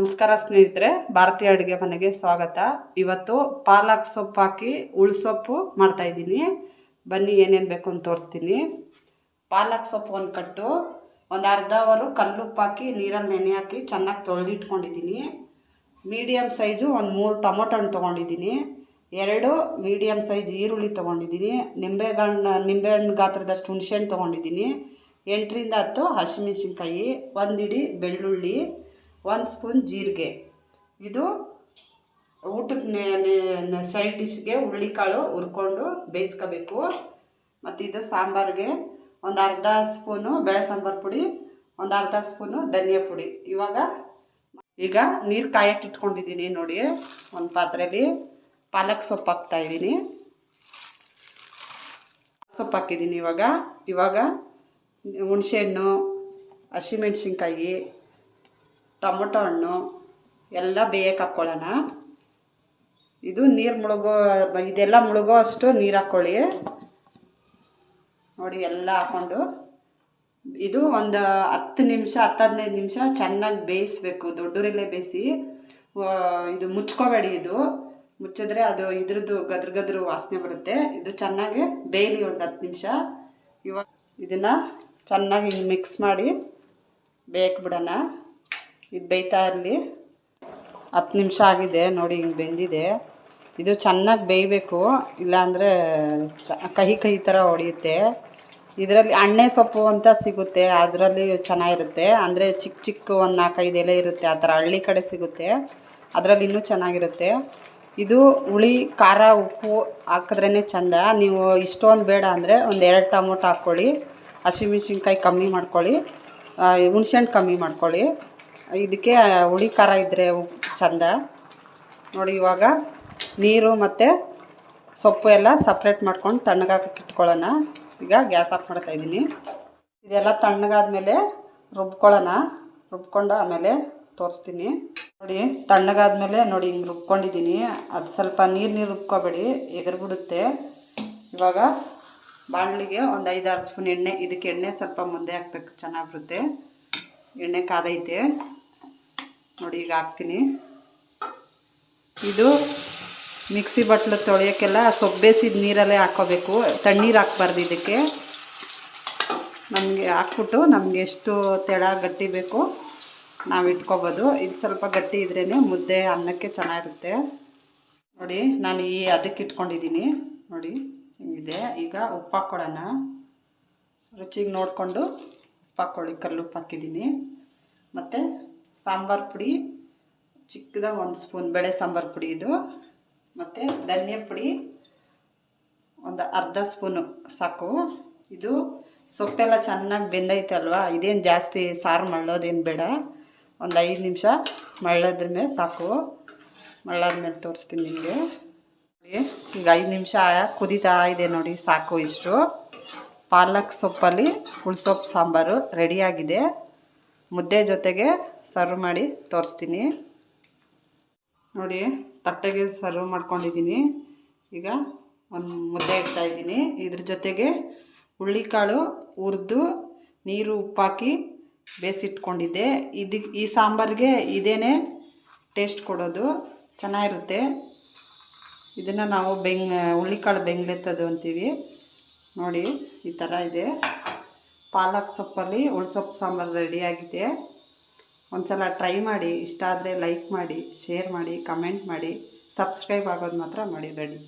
ನಮಸ್ಕಾರ ಸ್ನೇಹಿತರೆ, ಭಾರತೀಯ ಅಡುಗೆ ಮನೆಗೆ ಸ್ವಾಗತ. ಇವತ್ತು ಪಾಲಕ್ ಸೊಪ್ಪು ಹಾಕಿ ಉಳ್ಸೊಪ್ಪು ಮಾಡ್ತಾ ಇದ್ದೀನಿ. ಬನ್ನಿ ಏನೇನು ಬೇಕು ಅಂತ ತೋರಿಸ್ತೀನಿ. ಪಾಲಕ್ ಸೊಪ್ಪು ಒಂದು ಕಟ್ಟು, ಒಂದು ಅರ್ಧ ಅವರು ಕಲ್ಲುಪ್ಪು ಹಾಕಿ, ನೀರಲ್ಲಿ ನೆನೆ ಹಾಕಿ ಚೆನ್ನಾಗಿ ತೊಳೆದಿಟ್ಕೊಂಡಿದ್ದೀನಿ. ಮೀಡಿಯಮ್ ಸೈಜು ಒಂದು ಮೂರು ಟೊಮೊಟೊ ಹಣ್ಣು ತೊಗೊಂಡಿದ್ದೀನಿ. ಎರಡು ಮೀಡಿಯಮ್ ಸೈಜ್ ಈರುಳ್ಳಿ ತೊಗೊಂಡಿದ್ದೀನಿ. ನಿಂಬೆಹಣ್ಣು ನಿಂಬೆಹಣ್ಣು ಗಾತ್ರದಷ್ಟು ಹುಣಸೆಹಣ್ಣು ತೊಗೊಂಡಿದ್ದೀನಿ. ಎಂಟರಿಂದ ಹತ್ತು ಹಸಿಮೆಣ್ಸಿನ್ಕಾಯಿ ಒಂದಿಡಿ ಬೆಳ್ಳುಳ್ಳಿ ಒಂದು ಸ್ಪೂನ್ ಜೀರಿಗೆ. ಇದು ಊಟಕ್ಕೆ ಸೈಡ್ ಡಿಶ್ಗೆ ಹುಳ್ಳಿಕಾಳು ಹುರ್ಕೊಂಡು ಬೇಯಿಸ್ಕೋಬೇಕು. ಮತ್ತು ಇದು ಸಾಂಬಾರಿಗೆ ಒಂದು ಅರ್ಧ ಸ್ಪೂನು ಬೇಳೆ ಸಾಂಬಾರು ಪುಡಿ, ಒಂದು ಅರ್ಧ ಸ್ಪೂನು ಧನಿಯಾ ಪುಡಿ. ಇವಾಗ ಈಗ ನೀರು ಕಾಯಕ್ಕೆ ಇಟ್ಕೊಂಡಿದ್ದೀನಿ ನೋಡಿ, ಒಂದು ಪಾತ್ರೆಯಲ್ಲಿ ಪಾಲಕ್ ಸೊಪ್ಪು ಹಾಕ್ತಾಯಿದ್ದೀನಿ ಸೊಪ್ಪು ಹಾಕಿದ್ದೀನಿ ಇವಾಗ. ಇವಾಗ ಹುಣಸೆಹಣ್ಣು, ಹಸಿಮೆಣ್ಸಿನ್ಕಾಯಿ ಟೊಮೊಟೊ ಹಣ್ಣು, ಎಲ್ಲ ಬೇಯಕ್ಕೆ ಹಾಕ್ಕೊಳ್ಳೋಣ ಇದು ನೀರು ಮುಳುಗೋ, ಇದೆಲ್ಲ ಮುಳುಗೋ ಅಷ್ಟು ನೀರು ಹಾಕ್ಕೊಳ್ಳಿ ನೋಡಿ, ಎಲ್ಲ ಹಾಕ್ಕೊಂಡು ಇದು ಒಂದು ಹತ್ತು ನಿಮಿಷ, ಹತ್ತು ಹದಿನೈದು ನಿಮಿಷ ಚೆನ್ನಾಗಿ ಬೇಯಿಸ್ಬೇಕು, ದೊಡ್ಡೂರಲ್ಲೇ ಬೇಯಿಸಿ. ಇದು ಮುಚ್ಕೋಬೇಡಿ ಇದು. ಮುಚ್ಚಿದ್ರೆ ಅದು ಇದ್ರದ್ದು ಗದ್ರ ಗದ್ರ ವಾಸನೆ ಬರುತ್ತೆ. ಇದು ಚೆನ್ನಾಗಿ ಬೇಯಲಿ ಒಂದು ಹತ್ತು ನಿಮಿಷ. ಇವಾಗ ಇದನ್ನು ಚೆನ್ನಾಗಿ ಹಿಂಗೆ ಮಿಕ್ಸ್ ಮಾಡಿ ಬೇಯಕ್ಕೆ ಬಿಡೋಣ. ಇದು ಬೇಯ್ತಾ ಇರಲಿ. ಹತ್ತು ನಿಮಿಷ ಆಗಿದೆ, ನೋಡಿ ಹಿಂಗೆ ಬೆಂದಿದೆ. ಇದು ಚೆನ್ನಾಗಿ ಬೇಯಬೇಕು, ಇಲ್ಲಾಂದರೆ ಚ, ಕಹಿ ಕಹಿ ಥರ ಹೊಡೆಯುತ್ತೆ. ಇದರಲ್ಲಿ ಅಣ್ಣೆ ಸೊಪ್ಪು ಅಂತ ಸಿಗುತ್ತೆ, ಅದರಲ್ಲಿ ಚೆನ್ನಾಗಿರುತ್ತೆ. ಅಂದರೆ ಚಿಕ್ಕ ಚಿಕ್ಕ ಒಂದು ನಾಲ್ಕೈದು ಎಲೆ ಇರುತ್ತೆ, ಆ ಥರ ಹಳ್ಳಿ ಕಡೆ ಸಿಗುತ್ತೆ. ಅದರಲ್ಲಿ ಇನ್ನೂ ಚೆನ್ನಾಗಿರುತ್ತೆ. ಇದು ಹುಳಿ, ಖಾರ, ಉಪ್ಪು ಹಾಕಿದ್ರೇ ಚೆಂದ. ನೀವು ಇಷ್ಟೊಂದು ಬೇಡ ಅಂದರೆ ಒಂದು ಎರಡು ಟೊಮೊಟೊ ಹಾಕ್ಕೊಳ್ಳಿ ಹಸಿಮೆಣ್ಸಿನ್ಕಾಯಿ ಕಮ್ಮಿ ಮಾಡ್ಕೊಳ್ಳಿ. ಹುಣ್ಸೆಹಣ್ಣು ಕಮ್ಮಿ ಮಾಡ್ಕೊಳ್ಳಿ. ಇದಕ್ಕೆ ಹುಳಿ ಖಾರ ಇದ್ದರೆ ಚೆಂದ. ನೋಡಿ, ಇವಾಗ ನೀರು ಮತ್ತು ಸೊಪ್ಪು ಎಲ್ಲ ಸಪ್ರೇಟ್ ಮಾಡ್ಕೊಂಡು ತಣ್ಣಗಾಕಕ್ಕೆ ಇಟ್ಕೊಳ್ಳೋಣ. ಈಗ ಗ್ಯಾಸ್ ಆಫ್ ಮಾಡ್ತಾ ಇದ್ದೀನಿ. ಇದೆಲ್ಲ ತಣ್ಣಗಾದ್ಮೇಲೆ ರುಬ್ಕೊಳ್ಳೋಣ. ರುಬ್ಕೊಂಡು ಆಮೇಲೆ ತೋರಿಸ್ತೀನಿ. ನೋಡಿ, ತಣ್ಣಗಾದ್ಮೇಲೆ ನೋಡಿ, ಹಿಂಗೆ ರುಬ್ಕೊಂಡಿದ್ದೀನಿ. ಅದು ಸ್ವಲ್ಪ ನೀರು ನೀರು ರುಬ್ಕೋಬೇಡಿ, ಎಗರ್ಬಿಡುತ್ತೆ. ಇವಾಗ ಬಾಣಲಿಗೆ ಒಂದು ಐದಾರು ಸ್ಪೂನ್ ಎಣ್ಣೆ, ಇದಕ್ಕೆ ಎಣ್ಣೆ ಸ್ವಲ್ಪ ಮುಂದೆ ಹಾಕ್ಬೇಕು, ಚೆನ್ನಾಗಿ ಬರುತ್ತೆ. ಎಣ್ಣೆ ಕಾದೈತೆ. ನೋಡಿ, ಈಗ ಹಾಕ್ತೀನಿ. ಇದು ಮಿಕ್ಸಿ ಬಟ್ಲು ತೊಳೆಯೋಕ್ಕೆಲ್ಲ ಸೊಬ್ಬೇಸಿದ ನೀರಲ್ಲೇ ಹಾಕ್ಕೋಬೇಕು. ತಣ್ಣೀರು ಹಾಕ್ಬಾರ್ದು ಇದಕ್ಕೆ. ನಮಗೆ ಹಾಕ್ಬಿಟ್ಟು ನಮಗೆ ಎಷ್ಟು ತೆಳ ಗಟ್ಟಿ ಬೇಕು ನಾವು ಇಟ್ಕೋಬೋದು. ಇದು ಸ್ವಲ್ಪ ಗಟ್ಟಿ ಇದ್ರೇ ಮುದ್ದೆ ಅನ್ನಕ್ಕೆ ಚೆನ್ನಾಗಿರುತ್ತೆ. ನೋಡಿ, ನಾನು ಈ ಅದಕ್ಕೆ ಇಟ್ಕೊಂಡಿದ್ದೀನಿ. ನೋಡಿ, ಹಿಂಗಿದೆ. ಈಗ ಉಪ್ಪು ಹಾಕ್ಕೊಳ್ಳೋಣ ರುಚಿಗೆ ನೋಡಿಕೊಂಡು ಉಪ್ಪು ಹಾಕ್ಕೊಳ್ಳಿ ಕಲ್ಲು ಉಪ್ಪು ಹಾಕಿದ್ದೀನಿ ಮತ್ತು ಸಾಂಬಾರು ಪುಡಿ, ಚಿಕ್ಕದಾಗಿ ಒಂದು ಸ್ಪೂನ್ ಬೇಳೆ ಸಾಂಬಾರು ಪುಡಿ ಇದು, ಮತ್ತು ಧನ್ಯ ಪುಡಿ, ಒಂದು ಅರ್ಧ ಸ್ಪೂನು ಸಾಕು. ಇದು ಸೊಪ್ಪೆಲ್ಲ ಚೆನ್ನಾಗಿ ಬೆಂದೈತೆ ಅಲ್ವಾ? ಇದೇನು ಜಾಸ್ತಿ ಸಾರು ಮಳ್ಳೋದೇನು ಬೇಡ. ಒಂದು ಐದು ನಿಮಿಷ ಮಳ್ಳೋದ್ರ ಮೇಲೆ ಸಾಕು. ಮಳ್ಳಾದ ಮೇಲೆ ತೋರಿಸ್ತೀನಿ ನಿಮಗೆ. ಈಗ ಐದು ನಿಮಿಷ ಕುದೀತಾ ಇದೆ ನೋಡಿ ಸಾಕು ಇಷ್ಟು. ಪಾಲಕ್ ಸೊಪ್ಪಲ್ಲಿ ಹುಳ್ಸೊಪ್ಪು ಸಾಂಬಾರು ರೆಡಿಯಾಗಿದೆ ಮುದ್ದೆ ಜೊತೆಗೆ ಸರ್ವ್ ಮಾಡಿ ತೋರಿಸ್ತೀನಿ. ನೋಡಿ, ತಟ್ಟೆಗೆ ಸರ್ವ್ ಮಾಡ್ಕೊಂಡಿದ್ದೀನಿ. ಈಗ ಒಂದು ಮುದ್ದೆ ಇಡ್ತಾಯಿದ್ದೀನಿ ಇದ್ರ ಜೊತೆಗೆ ಹುಳ್ಳಿಕಾಳು ಹುರಿದು ನೀರು ಉಪ್ಪಾಕಿ ಬೇಯಿಸಿಟ್ಕೊಂಡಿದ್ದೆ. ಇದಕ್ಕೆ ಈ ಸಾಂಬಾರಿಗೆ ಇದೇ ಟೇಸ್ಟ್ ಕೊಡೋದು. ಚೆನ್ನಾಗಿರುತ್ತೆ. ಇದನ್ನು ನಾವು ಬೆಂಗ್ ಹುಳ್ಳಿಕಾಳು ಬೆಂಗ್ಲೆತ್ತದು ಅಂತೀವಿ. ನೋಡಿ, ಈ ಥರ ಇದೆ. ಪಾಲಕ್ ಸೊಪ್ಪಲ್ಲಿ ಉಳ್ಸೊಪ್ಪು ಸಾಂಬಾರು ರೆಡಿಯಾಗಿದೆ ಒಂದು ಸಲ ಟ್ರೈ ಮಾಡಿ, ಇಷ್ಟ ಆದರೆ ಲೈಕ್ ಮಾಡಿ ಶೇರ್ ಮಾಡಿ ಕಮೆಂಟ್ ಮಾಡಿ ಸಬ್ಸ್ಕ್ರೈಬ್ ಆಗೋದು ಮಾತ್ರ ಮಡಿಬೇಡಿ